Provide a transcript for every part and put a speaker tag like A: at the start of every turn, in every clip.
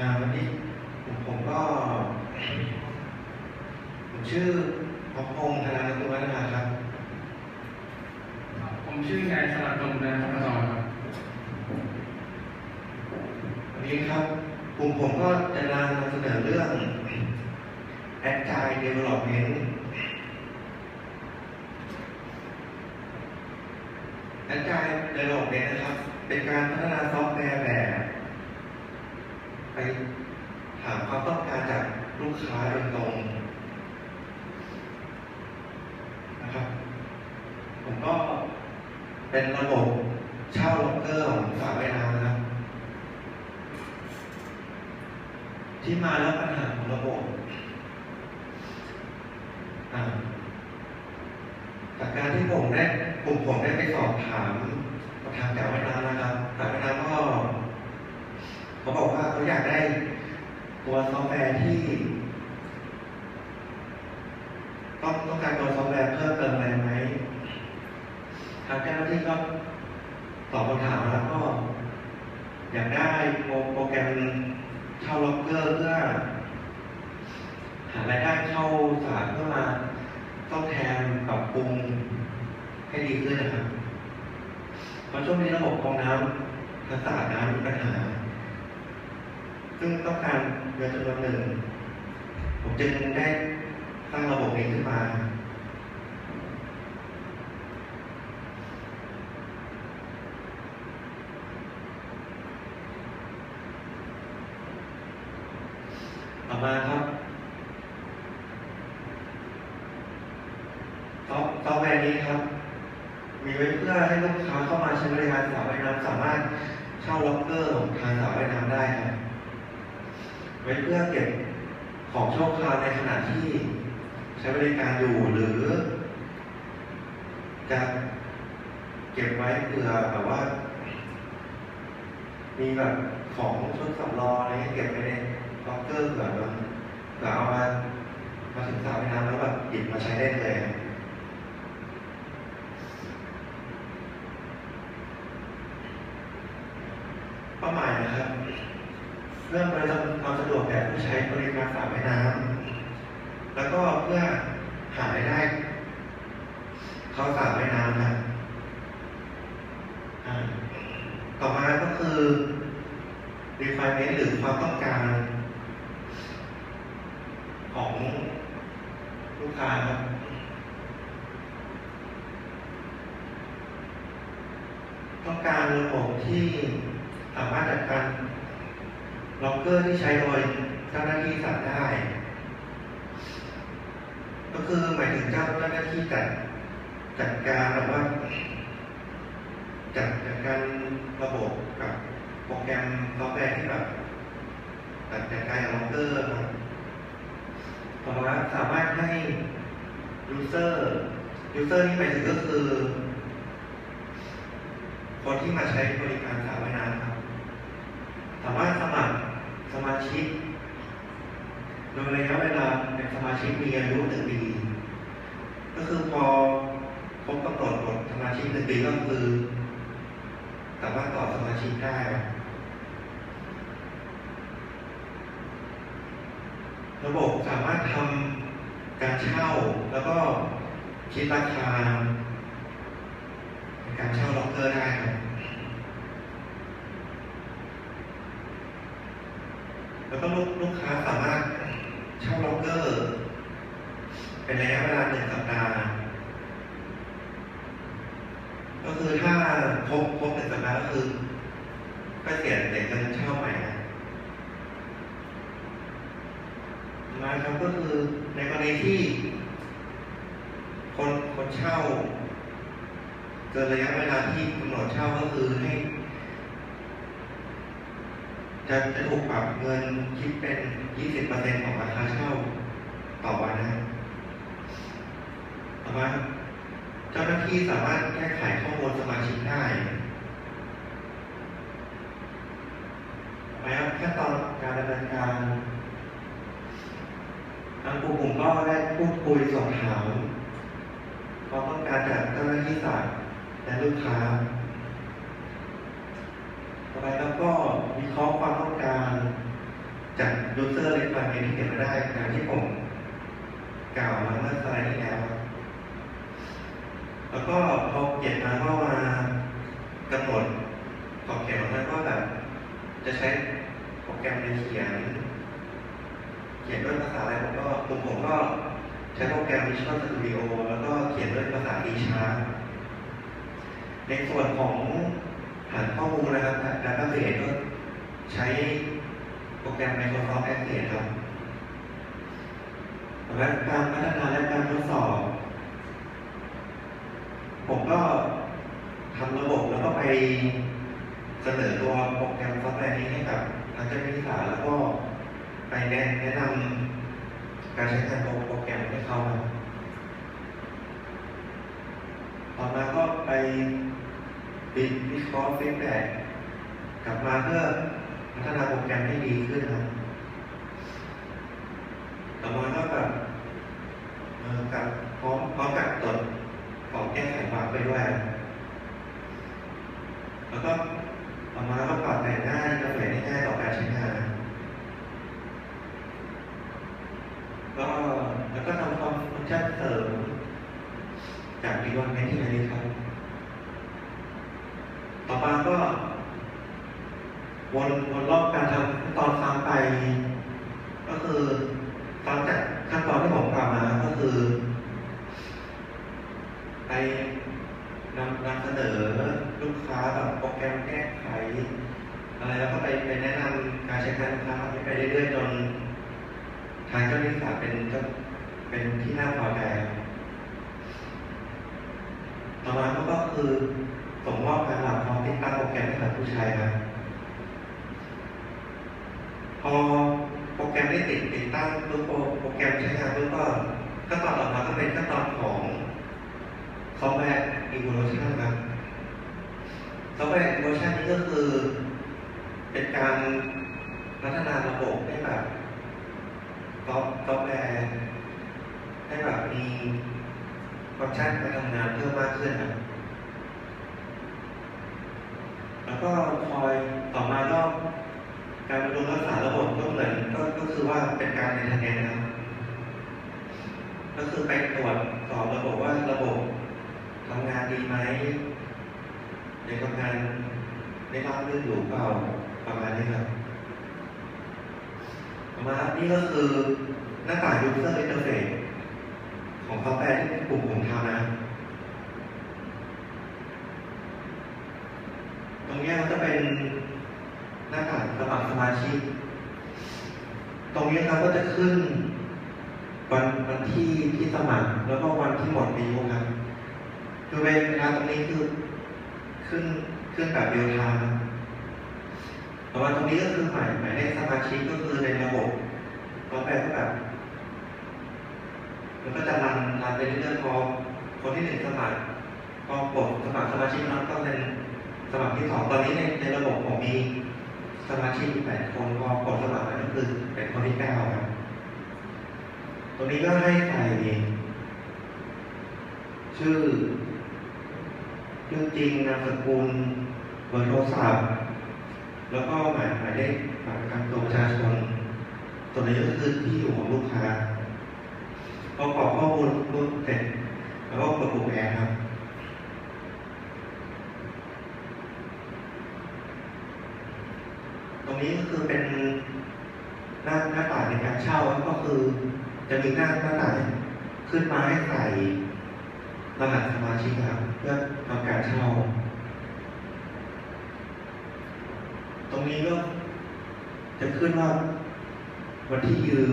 A: อ่าวันนี้ผมผมก็ ผมชื่อพระพงษ์ธนาตุวัฒนาครับ
B: ผมชื่อนายสลัดตรงนะธรรมจรครับ
A: วันนี้ครับกลุ่มผมก็จะนำเสนอเรื่อง Agile Development Agile Development นะครับ เป็นการพัฒนาซอฟต์แวร์แบบ ไปถาความต้องการจากลูกค้าโดยตรงนะครับ ผมก็เป็นระบบเช่าล็อกเกอร์ของสระว่าน้ำนะครับ ที่มาแล้วปัญหาของระบบอ่าจากการที่ผมได้กลุ่มผมได้ไปสอบถามประธานจากว่าน้ำนะครับจากว่าน้ำก็ เขาบอกว่าเขาอยากได้ตัวซอฟต์แวร์ที่ ต้องต้องการตัวซอฟต์แวร์เพิ่มเติมอะไรไหมทางเจ้าหน้าที่ก็ตอบคำถามแล้วก็อยากได้โปรแกรมเช่าล็อกเกอร์เพื่อหารายได้เข้าสารเพื่อมาต้องแทนปรับปรุงให้ดีขึ้นนะครับเพราะช่วงนี้ระบบกรองน้ำและสะอาดน้ำมีปัญหา ซึ่งต้องการเงินจำนวนหนึ่ง ผมจึงได้สร้างระบบนี้ขึ้นมา ต่อมาครับซอฟซอฟต์แวร์นี้ครับ มีไว้เพื่อให้ลูกค้าเข้ามาใช้บริการสระว่ายน้ำสามารถเช่าล็อกเกอร์ของทางสระว่ายน้ำได้ครับ ว้เพื่อเก็บของชั่วคราวในขณะที่ใช้บริการอยู่หรือจะเก็บไว้เผื่อแบบว่า มีแบบของชุดสำรองอะไรเงี้ยเก็บไว้ในล็อกเกอร์เผื่อแบบเผื่อเอามามาถึงสระว่ายน้ำแล้วแบบหยิบมาใช้ได้เลยครับเป้าหมายนะครับ เรื่องประจำความสะดวกแก่ผู้ใช้บริการสระว่ายน้ำแล้วก็เพื่อหารายได้ เขาสระว่ายน้ำนะต่อมาก็คือ requirement หรือความต้องการของลูกค้าครับต้องการระบบที่สามารถจัดการ ล็อกเกอร์ที่ใช้โดยเจ้าหน้าที่สัตว์ได้ ก็คือหมายถึงเจ้าหน้าที่จัดจัดการแบบว่าจัดจัดการระบบกับโปรแกรมซอฟต์แวร์ที่แบบจัดจัดการล็อกเกอร์ครับต่อมาสามารถให้ user user นี่หมายถึงก็คือ คนที่มาใช้บริการสระว่ายน้ำครับสามารถสมัคร สมาชิกโดยระยะเวลาเป็นสมาชิกมีอายุหนึ่งปี ก็คือพอครบกำหนดกฎสมาชิกหนึ่งปีก็คือสามารถต่อสมาชิกได้ระบบสามารถทำการเช่าแล้วก็คิดราคาการเช่าล็อกเกอร์ได้ครับ แล้วก็ลูกลูกค้าสามารถเช่าล็อกเกอร์เป็นระยะเวลาหนึ่งสัปดาห์ก็คือถ้าครบครบหนึ่งสัปดาห์ก็คือ ก็เสียเด็กเงินเช่าใหม่นะมาครับก็คือในกรณีที่ คนคนเช่าเกินระยะเวลาที่กำหนดเช่าก็คือให้ จะจะถูกปรับเงินคิดเป็น 20%ของราคาเช่าต่อวันนะต่อมาเจ้าหน้าที่สามารถแก้ไขข้อมูลสมาชิกได้ต่อมาครับขั้นตอนการดำเนินการทางกลุ่มผมก็ได้พูดคุยสอบถามความต้องการจากเจ้าหน้าที่ศาสตร์และลูกค้า ไปแล้วก็วิเคราะห์ความต้องการมากยูเป็นที่เก็บมาได้ตามที่ผมกล่าวมาเมื่อสไลด์ที่แล้ว แล้วก็พอเก็บมาก็มากำหนดขอบเขตของมันว่าแบบจะใช้โปรแกรมในเขียน เขียนด้วยภาษาอะไรผมก็ผมผมก็ใช้โปรแกรม Visual Studio แล้วก็เขียนด้วยภาษา C Sharp ในส่วนของ ฐานข้อมูลนะครับ Database ก็ใช้โปรแกรม Microsoft Access ครับและการพัฒนาและการทดสอบ ผมก็ทำระบบแล้วก็ไปเสนอตัวโปรแกรมซอฟต์แวร์นี้ให้กับทางเจ้าหน้าที่ศาลแล้วก็ไปแนะแนะนำการใช้งานโปรแกรมให้เขาต่อมาก็ไป บิดวิเคราะห์ฟีดแบ็กกลับมาเพื่อพัฒนาโปรแกรมให้ดีขึ้นครับต่อมาก็แบบเอ่อกับพร้อมพร้อมกับตรวจของแก้ไขบั๊กไปด้วย แล้วก็ต่อมาก็ปรับแต่งง่ายกระเผยง่ายต่อการใช้งานก็แล้วก็ทำความฟังก์ชันเสริมจากดีวันเมนที่ไหนดีครับ ต่อมาก็ วนวนรอบการทำขั้นตอนซ้ำไป ก็คือซ้ำจากขั้นตอนที่ผมกล่าวมาก็คือ ไปนำนำเสนอลูกค้าแบบโปรแกรมแก้ไขอะไร ไปแนะนำการใช้งานลูกค้าไปเรื่อยๆจนทางเจ้าหน้าที่ศาลเป็นเจ้าเป็นที่น่าพอใจครับต่อมาก็คือส่งมอบการหลักพร้อมติดตั้งโปรแกรมให้กับผู้ใช้ครับพอโปรแกรมได้ติดติดตั้งปุ๊บโปรแกรมใช้งานปุ๊บก็ขั้นตอนต่อมาก็เป็นขั้นตอนของซอฟต์แวร์ evolution ครับซอฟต์แวร์ evolution นี้ก็คือ เป็นการพัฒนาระบบให้แบบซอฟต์ซอฟต์แวร์ให้แบบมีฟังก์ชันการทำงานเพิ่มมากขึ้นแล้วก็คอยต่อมาก็การบำรุงรักษาระบบก็เหมือนก็ก็คือว่าเป็นการในทางแนนะครับก็คือไปตรวจสอบระบบว่าระบบทำงานดีไหมในทำงานได้รับเรื่องอยู่เปล่า ประมาณนี้ครับต่อมานี่ก็คือหน้าต่าง user interface ของซอฟต์แวร์ที่กลุ่มผมทำนะ ตรงนี้ก็จะเป็นหน้าต่างสมัครสมาชิก ตรงนี้ครับก็จะขึ้นวันวันที่ที่สมัครแล้วก็วันที่หมดอายุครับ คือเวลาตรงนี้คือขึ้นขึ้นแบบเรียลไทม์แต่ว่าตรงนี้ก็คือหมายหมายเลขสมาชิกก็คือในระบบต่อไปก็แบบมันก็จะรันรันไปเรื่อยๆพอคนที่หนึ่งสมัครพอกดสมัครสมาชิกนั้นก็เป็นสมัครที่สองตอนนี้ในในระบบผมมีสมาชิกแปดคนพอกดสมัครไปก็คือเป็นคนที่เก้าครับตรงนี้ก็ให้ใส่ชื่อชื่อจริงนามสกุลเบอร์โทรศัพท์ แล้วก็หมายหมายเลขบัตรประจำตัวประชาชนตัวนี้ก็คือที่อยู่ของลูกค้าพอกรอกข้อมูลปุ๊บเสร็จแล้วก็กดปุ่มแอร์ครับตรงนี้ก็คือเป็นหน้าหน้าต่างในการเช่าก็คือจะมีหน้าหน้าต่างขึ้นมาให้ใส่รหัสสมาชิกครับเพื่อทำการเช่า ตรงนี้ก็จะขึ้นว่าวันที่ยืม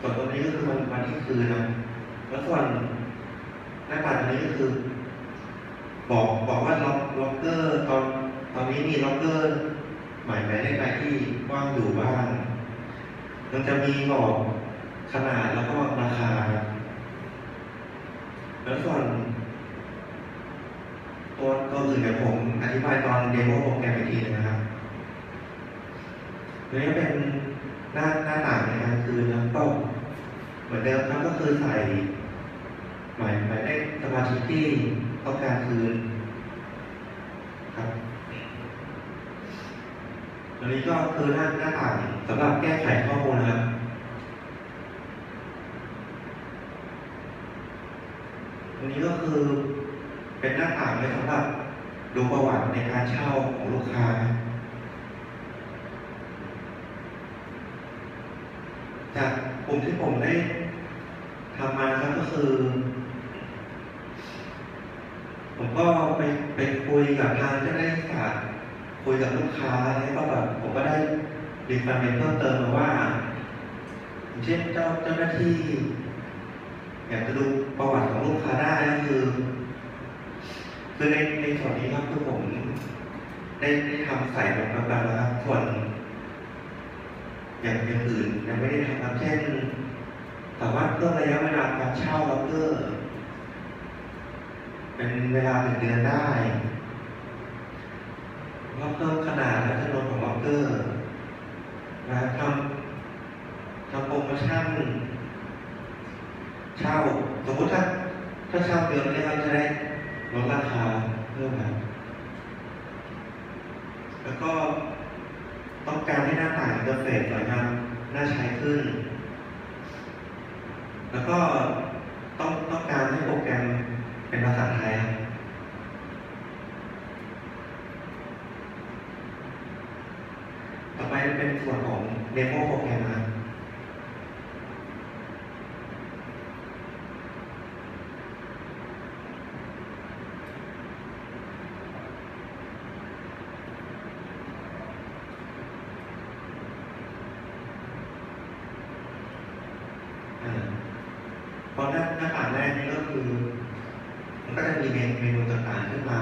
A: ส่วนตรงนี้ก็คือวันวันที่คืนนะแล้วส่วนหน้าต่าตรงนี้ก็คือ บอกบอกว่าล็อกล็อกเกอร์ตอนตอนนี้มีล็อกเกอร์หมายหมายเลขอะไรที่ว่างอยู่บ้างมันจะมีบอกขนาดแล้วก็ราคาแล้วส่วน ตัวตัวอื่นเดี๋ยวผมอธิบายตอนเดโมโปรแกรมอีกทีนึงนะครับตัวนี้เป็นหน้าหน้าต่างนการคืนแล้วก็เหมือนเดิมครับก็คือใส่หมายหมายเลขสมาชิกที่ต้องการคืนครับอันนี้ก็คือหน้าหน้าต่างสำหรับแก้ไขข้อมูลนะครับอันนี้ก็คือ เป็นหน้าต่างไว้สำหรับดูประวัติในการเช่าของลูกค้า จากกลุ่มที่ผมได้ทำมาครับก็คือ ผมก็ไปไปคุยกับทางเจ้าหน้าที่ศาสตร์คุยกับลูกค้าแล้วก็แบบผมก็ได้รีฟันเมนเพิ่มเติมมาว่าอย่างเช่นเจ้าเจ้าหน้าที่ อยากจะดูประวัติของลูกค้าได้ก็คือ คือในในส่วนนี้ครับคือผมได้ได้ทำใส่แบบประกันแล้วครับส่วนอย่างอย่างอื่นยังไม่ได้ทำครับเช่นสามารถเพิ่มระยะเวลาการเช่าล็อกเกอร์เป็นเวลาหนึ่งเดือนได้ล็อกเกอร์ขนาดและจำนวนของล็อกเกอร์นะทำทำโปรโมชั่นเช่าสมมติถ้าถ้าเช่าเดือนนี้เราจะได้ ลดราคาเพิ่มครับแล้วก็ต้องการให้หน้าต่างอินเทอร์เฟซสวยงามน่าใช้ขึ้น แล้วก็ต้องต้องการให้โปรแกรมเป็นภาษาไทยครับต่อไปเป็นส่วนของเดโมโปรแกรมนะ พอหน้าหน้าต่างแรกนี่ก็คือมันก็จะมีเมนูต่างๆขึ้นมา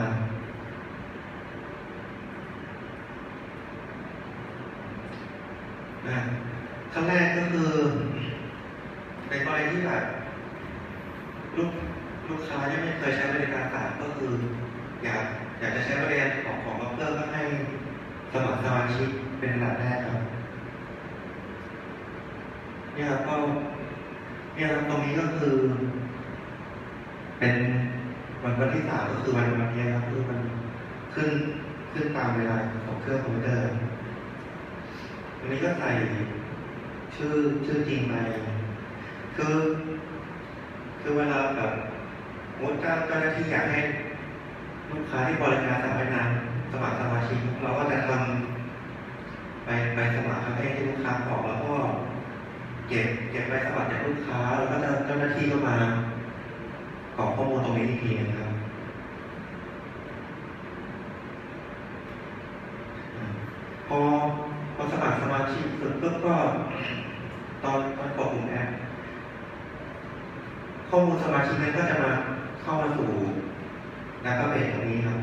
A: ขั้นแรกก็คือ ในกรณีที่แบบลูกลูกค้ายังไม่เคยใช้บริการต่างก็คือ อยากอยากจะใช้บริการของของล็อกเกอร์ก็ให้สมัครสมาชิกเป็นอันดับแรกครับเนี่ยครับก็ เนี่ยครับตรงนี้ก็คือ เป็นวันวันที่สามก็คือวันวันนี้ครับคือมันขึ้นขึ้นตามเวลาของเครื่องคอมพิวเตอร์อันนี้ก็ใส่ชื่อชื่อจริงไปคือคือเวลาแบบมมติเจ้าเจ้าหน้าที่อยากให้ลูกค้าที่บริการสามารถนสมัครสมาชิกเราก็จะทำไปไปสมัครครับให้ลูกค้ากรอกแล้วก็ ก็บเก็บใบสมัครจากลูกค้า แล้วก็เจ้าหน้าที่ก็มากรอกข้อมูลตรงนี้อีกทีนึงครับ พอพอสมัครสมาชิกเสร็จปุ๊บก็ ตอนตอนกดปุ่มแอปข้อมูลสมาชิกนั้นก็จะมาเข้ามาสู่ดัตต้าเบสตรงนี้ครับ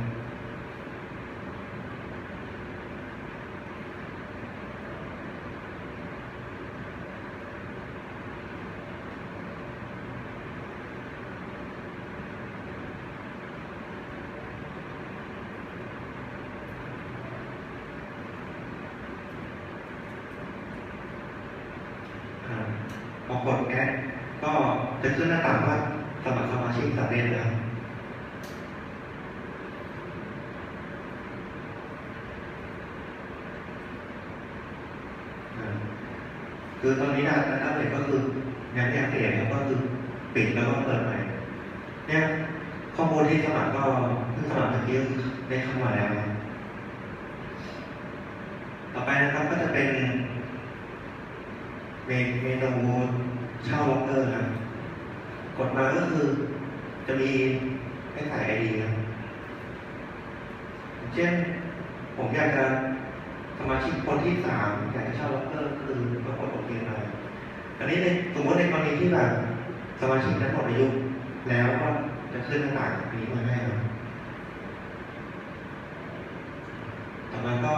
A: อ่าพอกดแอดก็ จะขึ้นหน้าต่างว่าสมัครสมาชิกสำเร็จแล้วคือตอนนี้ดัตต้าเบสก็คือยังไม่อัปเดตครับก็คือปิดแล้วก็เปิดใหม่ เนี่ยข้อมูลที่สมัครก็เพิ่งสมัครเมื่อกี้ได้เข้ามาแล้ว ต่อไปนะครับก็จะเป็นเมนเมนูเช่าล็อกเกอร์ครับ กดมาก็คือ จะมีให้ใส่ไอดีครับอย่างเช่น ผมอยากจะสมาชิกคนที่สามอยากจะเช่าล็อกเกอร์คือก็กดโอเคไปอันนี้ในสมมติในกรณีที่แบบสมาชิกนั้นหมดอายุแล้วก็จะขึ้นหน้าต่างนี้มาให้ครับต่อมาก็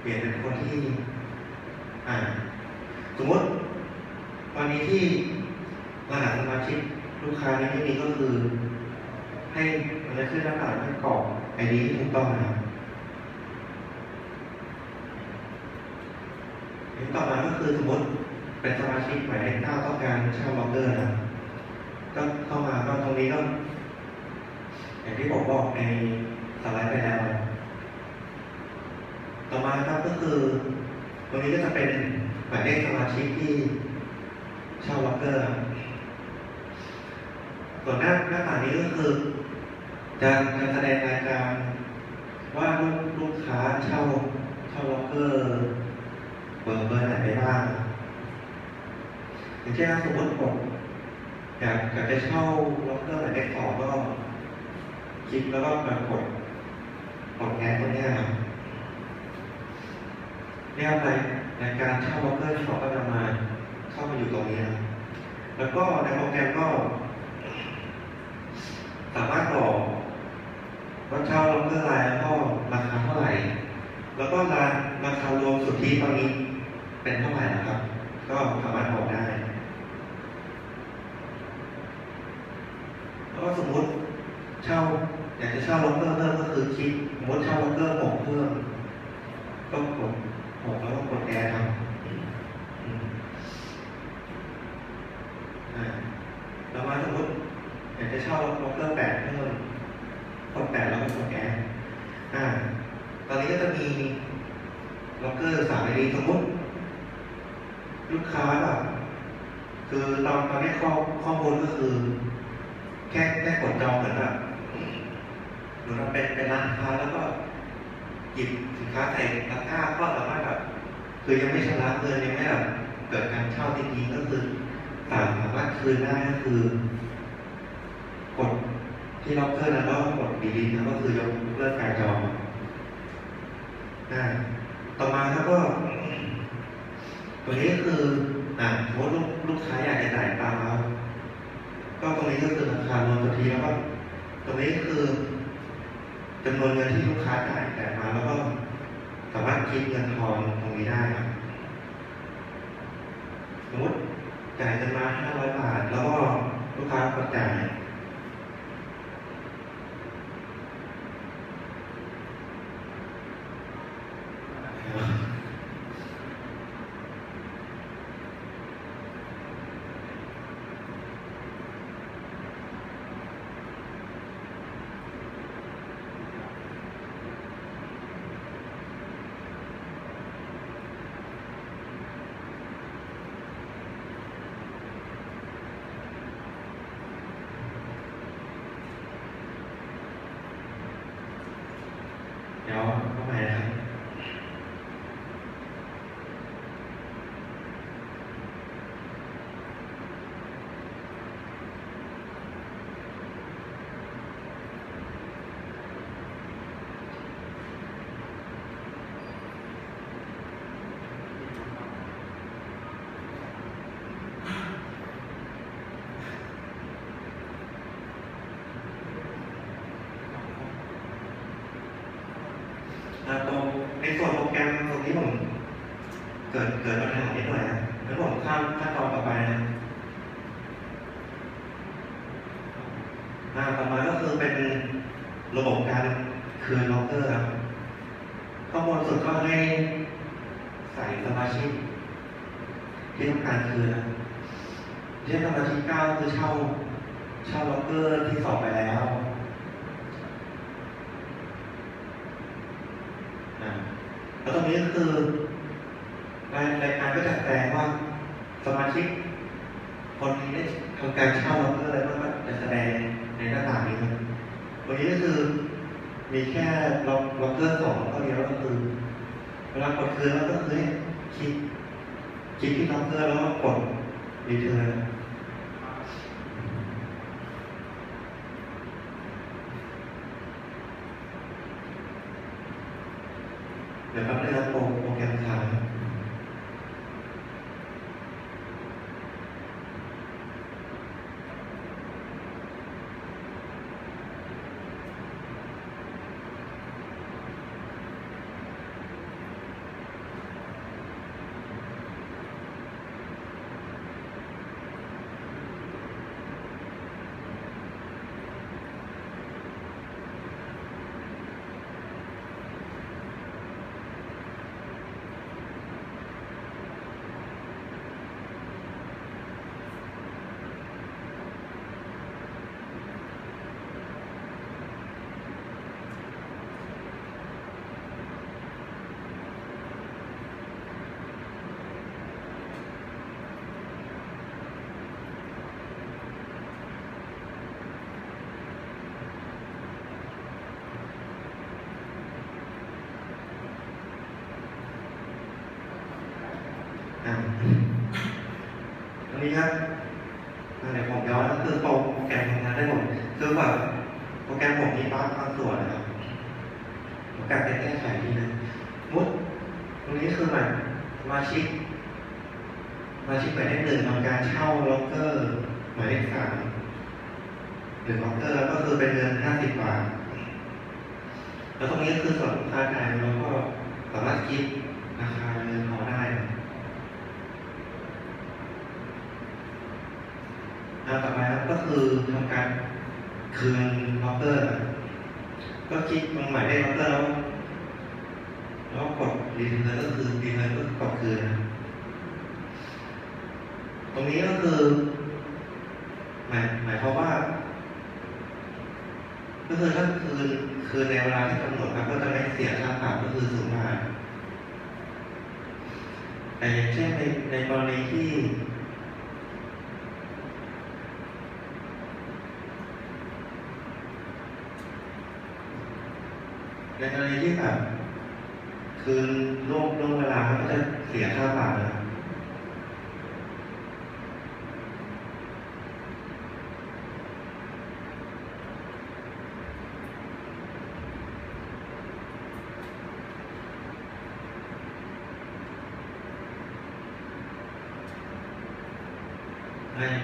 A: เปลี่ยนเป็นคนที่ อ่า สมมติวันนี้ที่ รหัสสมาชิกลูกค้านี้ไม่มีก็คือ ให้มันจะขึ้นหน้าต่างให้กรอกไอดีที่ถูกต้องนะครับอันต่อมาก็คือสมมติเป็นสมาชิกหมายเลขเก้าต้องการเช่าล็อกเกอร์นะก็เข้ามาก็ตรงนี้ก็อย่างที่ผมบอกในสไลด์ไปแล้ว ต่อมาครับก็คือ ตรงนี้ก็จะเป็นหมายเลขสมาชิกที่เช่าล็อกเกอร์ ส่วนหน้าหน้าต่างนี้ก็คือจะจะแสดงรายการว่าลูกลูกค้าเช่าเช่าล็อกเกอร์เบอร์เบอร์ไหนไปบ้างอย่างเช่นสมมติผมอยากอยากจะเช่าล็อกเกอร์หมายเลขสองก็คลิกแล้วก็มากดกดแอดตรงเนี้ยครับเนี่ยในในการเช่าล็อกเกอร์ที่เขาก็จะมาเข้ามาอยู่ตรงนี้นะแล้วก็ในโปรแกรมก็ สามารถบอกว่าเช่าล็อกเกอร์รายแล้วก็ราคาเท่าไหร่ แล้วก็ราราคารวมสุทธิตอนนี้เป็นเท่าไหร่นะครับ ก็สามารถบอกได้ แล้วก็สมมติเช่าอยากจะเช่าล็อกเกอร์เพิ่มก็คือคลิกสมมติเช่าล็อกเกอร์หกเพิ่มก็กดหกแล้วก็กดแอร์ครับอืมอ่าแล้วมาสมมติ อยากจะเช่าล็อกเกอร์แปดเพิ่มกดแปดแล้วก็กดแอร์อ่า ตอนนี้ก็จะมีล็อกเกอร์สา มไอดีสมมติลูกค้าแบบคือตอนตอนนี้ข้อข้อมูลก็คือ แค่แค่กดจองเหมือนแบบเหมือเราเป็นเป็นร้านค้าแล้วก็หยิบสินค้าใส่ตะกร้าก็สามารถแบบคือยังไม่ชำระเงินยังไม่แบบเกิดการเช่าจริงๆก็คือสามารถคืนได้ก็คือกดที่ล็อกเกอร์นั้นแล้วก็กดดีลิทนะก็คือยกเลิกการจองได้ ต่อมาครับก็ ตัวนี้คืออ่าสมมติลูกลูกค้าอยากจะจ่ายตามเราก็ตรงนี้ก็คือราคารวมสุทธิแล้วก็ตรงนี้คือจำนวนเงินที่ลูกค้าจ่ายแต่มาแล้วก็สามารถคิดเงินทอนตรงนี้ได้ครับสมมติจ่ายเงินมาห้าร้อยบาท แล้วก็ลูกค้ากดจ่าย เดี๋ยวเข้าไปนะครับ อ่าตรงในส่วนโปรแกรมตรงนี้ผมเกิดปัญหานิดหน่อยนะแล้วผมข้ามขั้นตอนต่อไปนะอ่าต่อมาก็คือเป็นระบบการคืนล็อกเกอร์ครับข้างบนสุดก็ให้ใส่สมาชิกที่ต้องการคืนนเช่นสมาชิกเก้าคือเช่าเช่าล็อกเกอร์ที่สองไปแล้วอ่าแล้วตรงนี้ก็คือ รายรายการก็จะแสดงว่าสมาชิกคนนี้ได้ทำการเช่าล็อกเกอร์แล้วก็จะแสดงในหน้าต่างนี้ครับวันนี้ก็คือมีแค่ล็อกล็อกเกอร์สองก็เดียวก็คือเวลากดคืนแล้วก็คือคลิกคลิกที่ล็อกเกอร์แล้วก็กดรีเทิร์นเดี๋ยวแป๊บนึงครับโปรโปรแกรมค้าง
B: ค
A: ตรงนี้ครับอันไหนผมย้อนก็คือโปรแกรมทำงานได้หมดคือแบบโปรแกรมผมมีบ้างบางส่วนนะครับโปรแกรมแก้ไขทีนะมุดตรงนี้คือแบบมาชิกมาชิกหมายเลขหนึ่งทำการเช่าล็อกเกอร์หมายเลขสามหรือล็อกเกอร์แล้วก็คือเป็นเงินห้าสิบบาทแล้วตรงนี้ก็คือส่วนลูกค้าจ่ายเราก็สามารถคิดราคาเงินเขาได้แล้วต่อมาครับ ก็คือทำการคืนล็อกเกอร์ ก็คิดตรงหมายเลขล็อกเกอร์แล้วแล้วกดรีเทิร์นก็คือรีเทิร์นก็กดคืนตรงนี้ก็คือหมายหมายความว่า ก็คือถ้าคืนคืนในเวลาที่กำหนดครับก็จะไม่เสียค่าปรับก็คือศูนย์บาทแต่อย่างเช่นในในกรณีที่ ในกรณีที่แบบคืนล่วงล่วงเวลาก็จะเสียค่าปรับนะ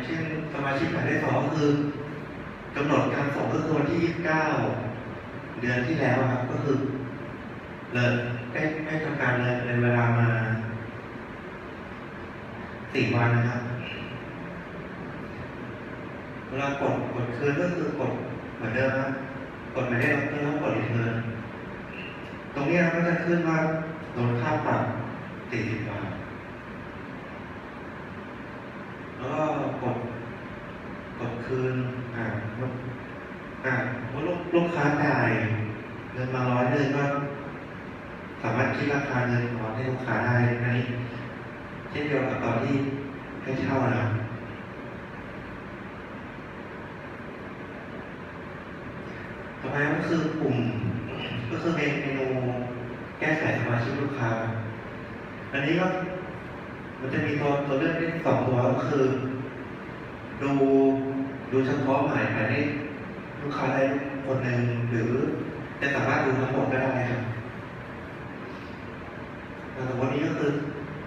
A: เช่นสมาชิกหมายเลขสองก็คือกำหนดการส่งก็คือวันที่29เก้า ดือนที่แล้วครับ ก็คือเลยได้ได้ทำการเลยในเวลามาสี่วันนะครับ เวลากดกดคืนก็คือกดเหมือนเดิมครับกดหมายเลขล็อกเร์แล้วกดรีเทิร์นตรงนี้ก็จะขึ้นว่าลดนค่าปรับสี่สิบบาทแล้วก็กดกดคืนอ่า อ่าลูกลูกค้าจ่ายเงินมาร้อยหนึ่งก็สามารถคิดราคาเงินของให้ลูกค้าได้ในเช่นเดียวกับตอนที่ให้เช่านะครับต่อไปก็คือกลุ่ม ก็คือเมนูแก้ไขสมาชิกลูกค้า อันนี้ก็มันจะมีตัวตัวเลือกที่สองตัวก็คือ ดูดูเฉพาะหมายหมายเลข ลูกค้าได้คนหนึ่งหรือจะสามารถดูทั้งหมดก็ได้ครับแต่วันนี้ก็คือ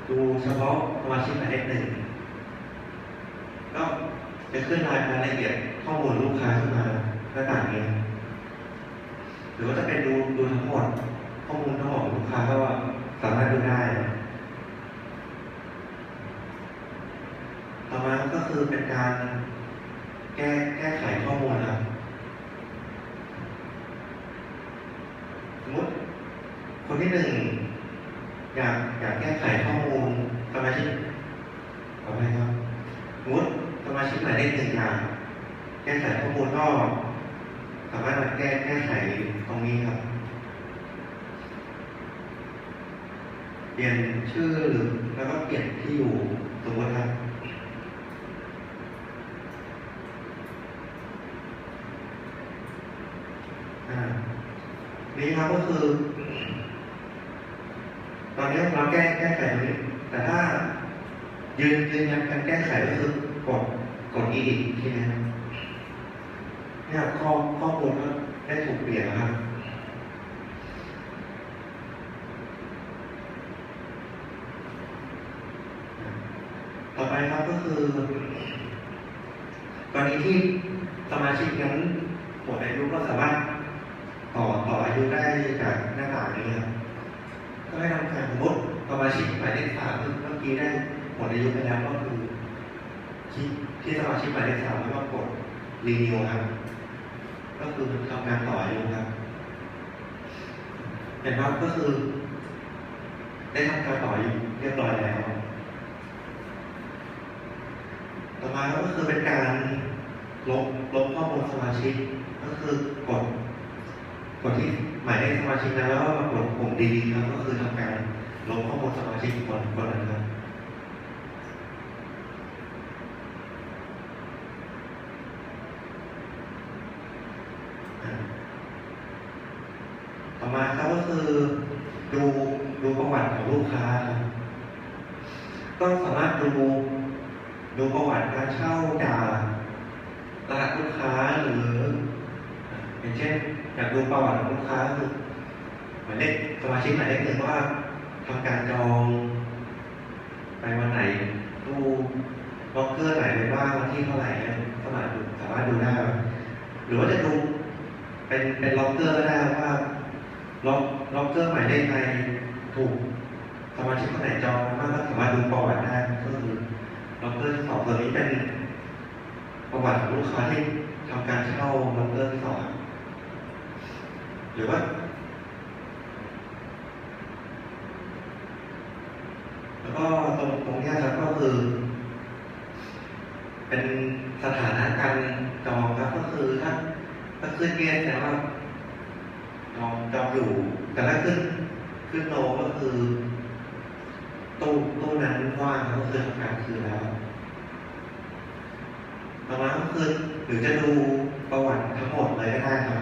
A: ดูเฉพาะสมาชิกหมายเลขหนึ่งก็จะขึ้นรายรายละเอียดข้อมูลลูกค้าขึ้นมาหน้าต่างนี้หรือว่าจะเป็นดูดูทั้งหมด ข้อมูลทั้งหมดของลูกค้าก็สามารถดูได้ ต่อมาก็คือเป็นการแก้แก้ไขข้อมูลครับ สมมติคนที่หนึ่งอยากอยากแก้ไขข้อมูลสมาชิกขออภัยครับสมมติสมาชิกหมายเลขหนึ่งอยากแก้ไขข้อมูลก็สามารถมาแก้แก้ไขตรงนี้ครับเปลี่ยนชื่อหรือแล้วก็เปลี่ยนที่อยู่สมมติครับ อ่า นี่ครับก็คือ ตอนนี้เราแก้แก้ไขแต่ถ้ายืนยืนยันการแก้ไขก็คือกดกดอีกทีนะเนี่ยข้อข้อมูลก็ได้ถูกเปลี่ยนแล้วครับต่อไปครับก็คือกรณีที่สมาชิกนั้นหมดอายุก็สามารถ ได้จากหน้าต่างนี้ครับก็ให้ทำการสมมติสมาชิกหมายเลขสามเมื่อกี้ได้หมดอายุไปแล้วก็คือที่ที่สมาชิกหมายเลขสามแล้วก็กดรีนิวครับ ก็คือทำการต่ออายุครับเห็นไหมครับก็คือ ได้ทำการต่ออายุเรียบร้อยแล้ว ต่อมาก็คือเป็นการลบลบข้อมูลสมาชิกก็คือกด กดที่หมายเลขสมาชิกนั้นแล้วก็มากดปุ่มดีๆครับก็คือทำการลบข้อมูลสมาชิกคนคนนั้นครับต่อมาครับก็คือดูดูประวัติของลูกค้าครับก็สามารถดูดูประวัติการเช่าจากรหัสลูกค้าหรืออย่างเช่น อยากดูประวัติของลูกค้าคือหมายเลขสมาชิกหมายเลขหนึ่งว่าทำการจอง ไปวันไหนดูล็อกเกอร์ไหนไปบ้างวันที่เท่าไหร่สามารถดูสามารถดูได้ หรือว่าจะดูเป็นเป็นล็อกเกอร์ก็ได้ว่าล็อกล็อกเกอร์หมายเลขใครถูกสมาชิกคนไหนจองมากก็สามารถดูประวัติได้ก็คือล็อกเกอร์ที่สองตัวนี้เป็นประวัติของลูกค้าที่ทำการเช่าล็อกเกอร์ที่สอง หรือว่าแล้วก็ตรงตรงนี้ครับก็คือ เป็นสถานะการจองครับก็คือถ้าถ้าขึ้นเรียนแต่ว่าจองจองอยู่ แต่ถ้าขึ้นขึ้นโลก็คือตู้ตู้นั้นว่างครับก็คือทำการคืนแล้วต่อมาก็คือหรือจะดูประวัติทั้งหมดเลยก็ได้ครับ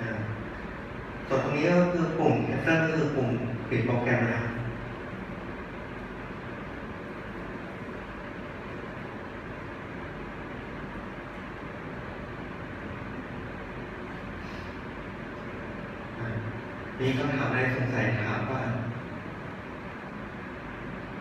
A: อ่าส่วนตรงนี้ก็คือปุ่ม cancel ก็ คือปุ่ยนโปรแกรมนะครับมีคำถามอะไรสงสัยครับ